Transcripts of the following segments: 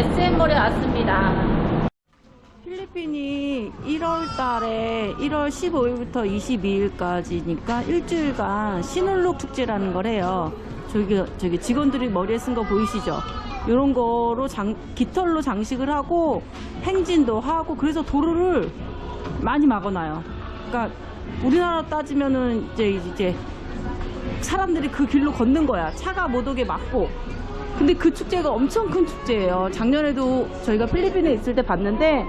SM몰에 왔습니다. 필리핀이 1월 달에 1월 15일부터 22일까지니까 일주일간 시놀록 축제라는 걸 해요. 저기, 저기 직원들이 머리에 쓴 거 보이시죠? 이런 거로 장, 깃털로 장식을 하고 행진도 하고 그래서 도로를 많이 막아놔요. 그러니까 우리나라 따지면은 이제, 이제 사람들이 그 길로 걷는 거야. 차가 못 오게 막고. 근데 그 축제가 엄청 큰 축제예요. 작년에도 저희가 필리핀에 있을 때 봤는데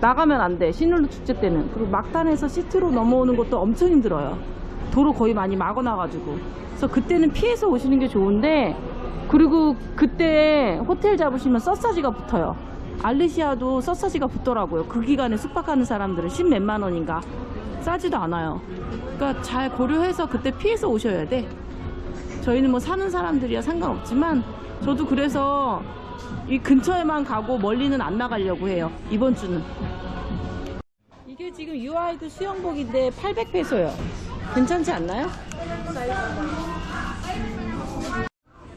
나가면 안 돼. 시놀루 축제 때는. 그리고 막단에서 시트로 넘어오는 것도 엄청 힘들어요. 도로 거의 많이 막아놔가지고. 그래서 그때는 피해서 오시는 게 좋은데 그리고 그때 호텔 잡으시면 서사지가 붙어요. 알리시아도 서사지가 붙더라고요. 그 기간에 숙박하는 사람들은 십 몇만 원인가. 싸지도 않아요. 그러니까 잘 고려해서 그때 피해서 오셔야 돼. 저희는 뭐 사는 사람들이야 상관없지만 저도 그래서 이 근처에만 가고 멀리는 안 나가려고 해요. 이번 주는. 이게 지금 유아이드 수영복인데 800페소요. 괜찮지 않나요?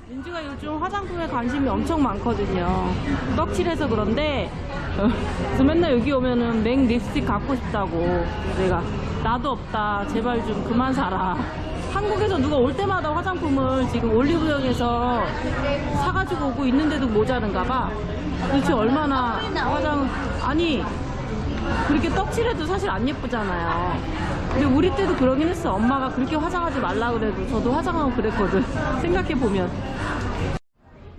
민주가 요즘 화장품에 관심이 엄청 많거든요. 떡칠해서 그런데 그래서 맨날 여기 오면은 맥 립스틱 갖고 싶다고 내가 나도 없다 제발 좀 그만 사라 한국에서 누가 올 때마다 화장품을 지금 올리브영에서 사가지고 오고 있는데도 모자른가 봐. 도대체 얼마나 화장 아니 그렇게 떡칠해도 사실 안 예쁘잖아요. 근데 우리 때도 그러긴 했어. 엄마가 그렇게 화장하지 말라 그래도 저도 화장하고 그랬거든. 생각해보면.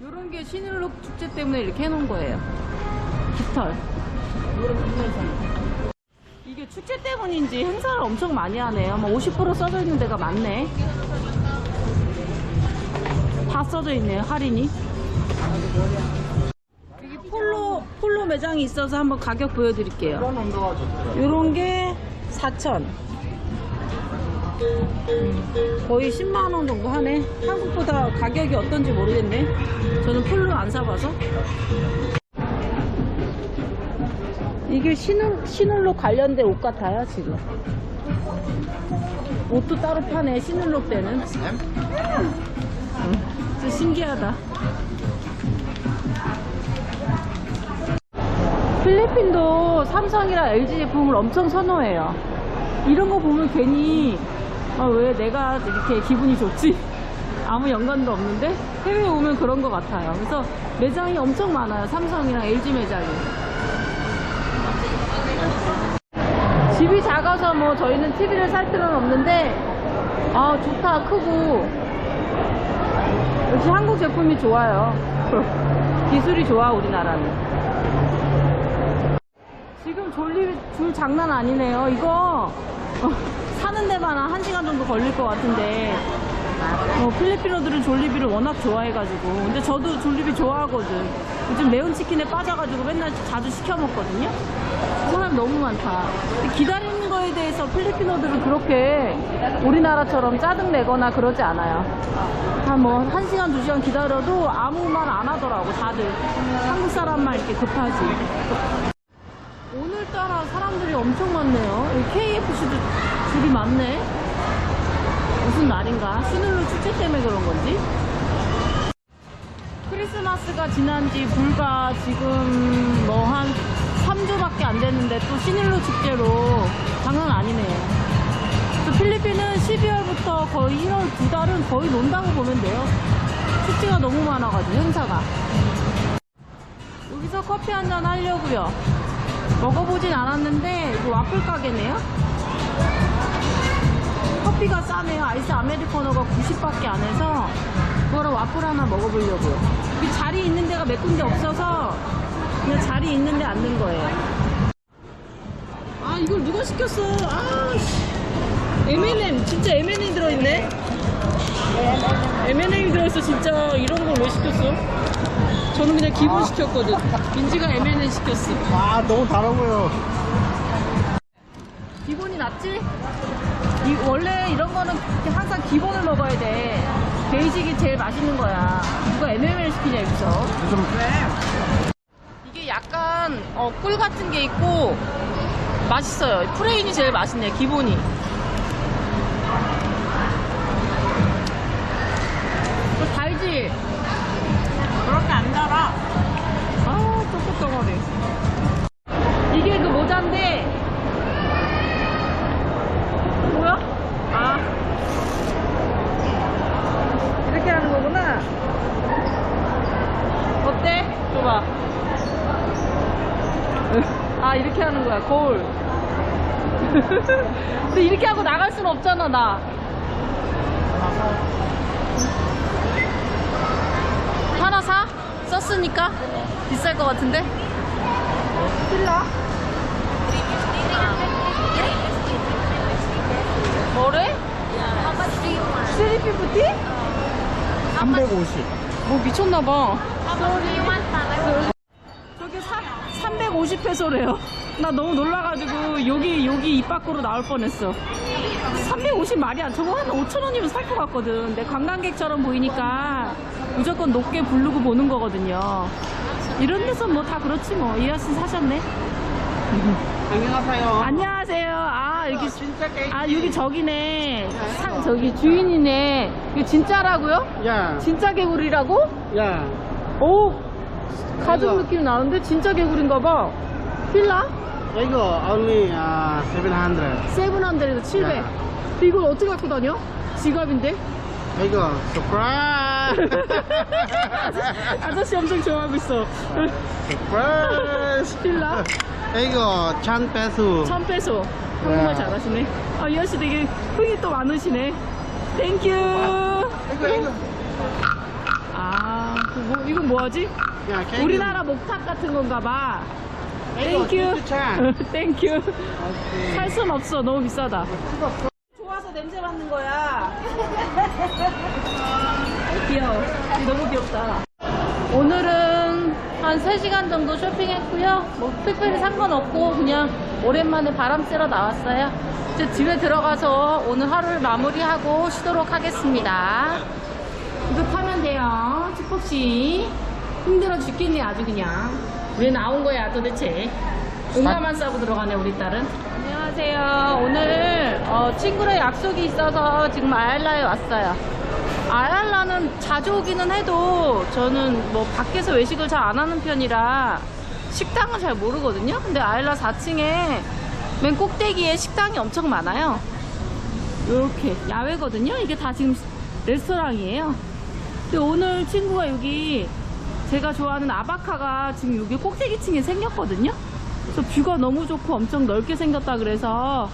이런 게 신일록 축제 때문에 이렇게 해놓은 거예요. 깃털 이게 축제 때문인지 행사를 엄청 많이 하네요. 뭐50% 써져 있는 데가 많네. 다 써져 있네요, 할인이. 여기 폴로, 폴로 매장이 있어서 한번 가격 보여드릴게요. 요런 게 4천. 거의 10만원 정도 하네. 한국보다 가격이 어떤지 모르겠네. 저는 폴로 안 사봐서. 이게 신을, 신을록 관련된 옷 같아요, 지금. 옷도 따로 파네, 신을록 때는. 응, 진짜 신기하다. 필리핀도 삼성이랑 LG 제품을 엄청 선호해요. 이런 거 보면 괜히, 아, 왜 내가 이렇게 기분이 좋지? 아무 연관도 없는데? 해외에 오면 그런 것 같아요. 그래서 매장이 엄청 많아요. 삼성이랑 LG 매장이. 집이 작아서 뭐 저희는 TV를 살 필요는 없는데 아 좋다 크고. 역시 한국 제품이 좋아요. 기술이 좋아 우리나라는. 지금 졸리 줄 장난 아니네요. 이거 어, 사는 데만 한 1시간 정도 걸릴 것 같은데 어, 필리핀어들은 졸리비를 워낙 좋아해가지고. 근데 저도 졸리비 좋아하거든. 요즘 매운 치킨에 빠져가지고 맨날 자주 시켜 먹거든요. 사람 너무 많다. 기다리는 거에 대해서 필리핀어들은 그렇게 우리나라처럼 짜증 내거나 그러지 않아요. 한뭐 1시간 2시간 기다려도 아무 말 안 하더라고 다들. 한국 사람만 이렇게 급하지. 오늘따라 사람들이 엄청 많네요. KFC도 줄이 많네 무슨 날인가? 시늘로 축제 때문에 그런 건지? 크리스마스가 지난 지 불과 지금 뭐 한 3주밖에 안 됐는데 또 시닐로 축제로 장난 아니네요. 필리핀은 12월부터 거의 1월 두 달은 거의 논다고 보면 돼요. 축제가 너무 많아가지고 행사가. 여기서 커피 한 잔 하려고요. 먹어보진 않았는데 이거 와플 가게네요. 커피가 싸네요. 아이스 아메리카노가 90밖에 안 해서 그거랑 와플 하나 먹어보려고요. 여기 자리 있는 데가 몇 군데 없어서 그냥 자리 있는 데 앉는 거예요. 아 이걸 누가 시켰어? 아 씨. M&M 진짜 M&M 들어있네. M&M이 들어있어 진짜 이런 걸 왜 시켰어? 저는 그냥 기본 시켰거든. 민지가 M&M 시켰어. 아 너무 다르고요. 기본이 낫지? 이, 원래 이런 거는 항상 기본을 먹어야 돼. 베이직이 제일 맛있는 거야. 누가 MML 시키냐, 여기서. 무슨 왜? 이게 약간 어, 꿀 같은 게 있고 맛있어요. 프레인이 제일 맛있네, 기본이. 너 달지? 그렇게 안 달아. 아, 쪼꼬덩어리. 이게 그 모자인데 거울. 근데 이렇게 하고 나갈 순 없잖아, 나. 하나 사? 썼으니까? 비쌀 것 같은데? 필라? 뭐래? 350? 350. 뭐 미쳤나봐. 저게 350페소래요. 나 너무 놀라가지고 여기 여기 입 밖으로 나올 뻔했어. 350 말이 안. 저거 한 5천 원이면 살 것 같거든. 근데 관광객처럼 보이니까 무조건 높게 부르고 보는 거거든요. 이런 데서 뭐 다 그렇지 뭐. 이하 씨 사셨네. 안녕하세요. 안녕하세요. 아 여기 진짜 깨. 아 여기 저기네. 사- 저기 주인이네. 이거 진짜라고요? 야, 진짜 개구리라고? 야. 오 가죽 이거. 느낌 나는데 진짜 개구리인가 봐 필라? 이거 only uh, 700. 세븐한드레드 700 야. 근데 이걸 어떻게 갖고 다녀? 지갑인데? 이거 surprise. 아저씨 엄청 좋아하고 있어 surprise. 필라? 이거 1000 peso. 천 페소 한국말 야. 잘하시네 아 이 아저씨 되게 흥이 또 많으시네 땡큐 이거 이거. 아그 뭐, 이건 뭐하지? 야. 우리나라 목탑 같은 건가 봐 땡큐. 땡큐. 살 순 없어. 너무 비싸다. 좋아서 냄새 맡는 거야. 귀여워. 너무 귀엽다. 오늘은 한 3시간 정도 쇼핑했고요. 뭐 특별히 산 건 없고 그냥 오랜만에 바람 쐬러 나왔어요. 이제 집에 들어가서 오늘 하루를 마무리하고 쉬도록 하겠습니다. 구독하면 돼요. 축복씨. 힘들어 죽겠네 아주 그냥 왜 나온 거야 도대체. 응가만 싸고 들어가네 우리 딸은. 안녕하세요. 오늘 어, 친구랑 약속이 있어서 지금 아얄라에 왔어요. 아얄라는 자주 오기는 해도 저는 뭐 밖에서 외식을 잘 안 하는 편이라 식당은 잘 모르거든요. 근데 아얄라 4층에 맨 꼭대기에 식당이 엄청 많아요. 이렇게 야외거든요. 이게 다 지금 레스토랑이에요. 근데 오늘 친구가 여기 제가 좋아하는 아바카가 지금 여기 꼭대기층에 생겼거든요. 그래서 뷰가 너무 좋고 엄청 넓게 생겼다 그래서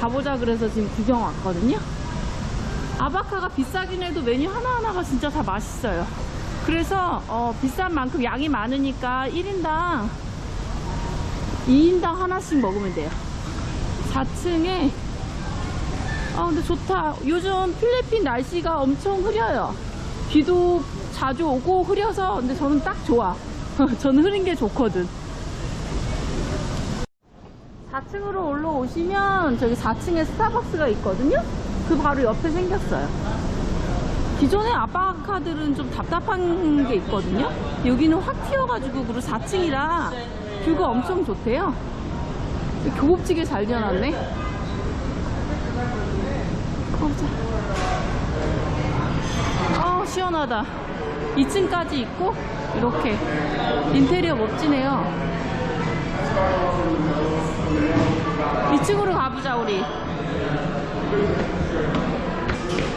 가보자 그래서 지금 구경 왔거든요. 아바카가 비싸긴 해도 메뉴 하나하나가 진짜 다 맛있어요. 그래서 어, 비싼 만큼 양이 많으니까 1인당 2인당 하나씩 먹으면 돼요. 4층에 아 근데 좋다. 요즘 필리핀 날씨가 엄청 흐려요. 비도 자주 오고 흐려서 근데 저는 딱 좋아. 저는 흐린 게 좋거든. 4층으로 올라오시면 저기 4층에 스타벅스가 있거든요. 그 바로 옆에 생겼어요. 기존의 아바카들은 좀 답답한 게 있거든요. 여기는 확 튀어가지고 그리고 4층이라 뷰가 엄청 좋대요. 교복지게 잘 지어놨네. 가보자. 아 시원하다 2층까지 있고 이렇게 인테리어 멋지네요. 2층으로 가보자 우리.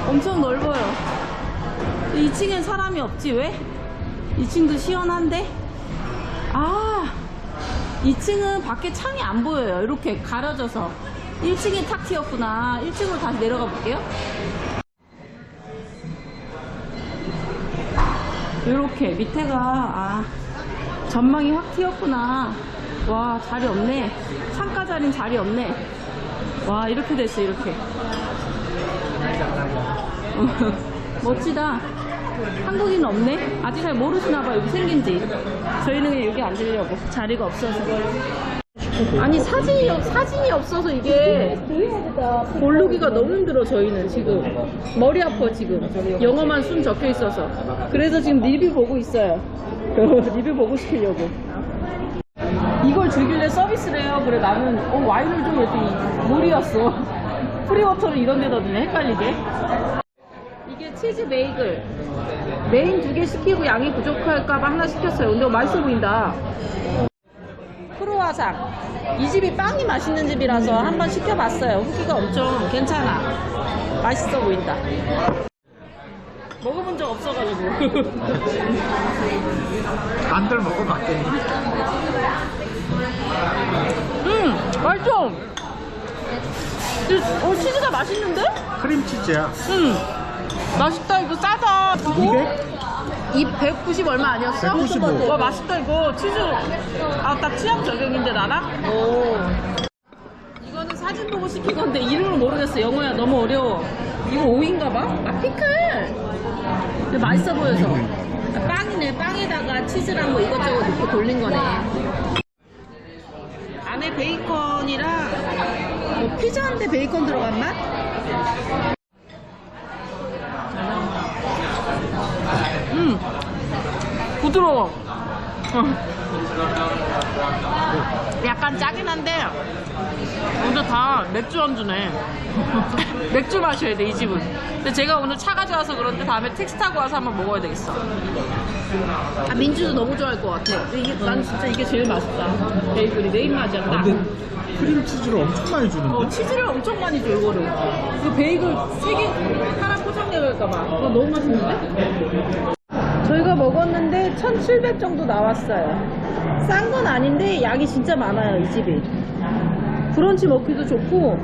엄청 넓어요. 2층엔 사람이 없지 왜? 2층도 시원한데? 아 2층은 밖에 창이 안 보여요. 이렇게 가려져서. 1층이 탁 튀었구나. 1층으로 다시 내려가 볼게요 이렇게 밑에가 아 전망이 확 튀었구나. 와 자리 없네. 창가 자리는 자리 없네. 와 이렇게 됐어 이렇게. 멋지다. 한국인 없네? 아직 잘 모르시나봐 여기 생긴지. 저희는 그냥 여기 앉으려고. 자리가 없어서 아니 사진이 없- 사진이 없어서 이게 고르기가 너무 힘들어 저희는 지금. 머리 아파 지금. 영어만 순 적혀 있어서. 그래서 지금 리뷰 보고 있어요. 리뷰 보고 시키려고. 이걸 주길래 서비스를 해요. 그래 나는 어 와인을 좀 이랬더니 물이었어. 프리워터를 이런 데다 두네 헷갈리게. 이게 치즈 베이글. 메인 두 개 시키고 양이 부족할까봐 하나 시켰어요. 근데 맛있어 보인다 크로와상 이 집이 빵이 맛있는 집이라서 한번 시켜봤어요 후기가 엄청 괜찮아 맛있어 보인다 먹어본 적 없어가지고. 반들 먹어봤더니 음, 맛있어. 이- 어, 치즈가 맛있는데? 크림치즈야. 음, 맛있다. 이거 싸다. 200? 이190 얼마 아니었어? 195. 와 맛있다 이거 치즈 아딱 취향 저격인데 나랑? 오 이거는 사진 보고 시킨 건데 이름을 모르겠어 영어야 너무 어려워 이거 오인가 봐? 아 피클 근데 맛있어 보여서 아, 빵이네 빵에다가 치즈랑 뭐 이것저것 넣고 돌린 거네 안에 베이컨이랑 뭐 피자인데 베이컨 들어간 맛? 음 부드러워. 어. 약간 짜긴 한데 근데 다 맥주 안주네. 맥주 마셔야 돼 이 집은. 근데 제가 오늘 차 가져와서 그런데 다음에 택시 타고 와서 한번 먹어야 되겠어. 아 민주도 너무 좋아할 것 같아. 이게 난 진짜 이게 제일 맛있다. 베이글이 내 입맛이야 딱. 근데 크림치즈를 엄청 많이 어, 주는데? 치즈를 엄청 많이 줘 이거를. 그 베이글 세개 하나 포장해갈까봐. 그거 너무 맛있는데? 저희가 먹었는데 1,700 정도 나왔어요. 싼 건 아닌데 양이 진짜 많아요 이 집이. 브런치 먹기도 좋고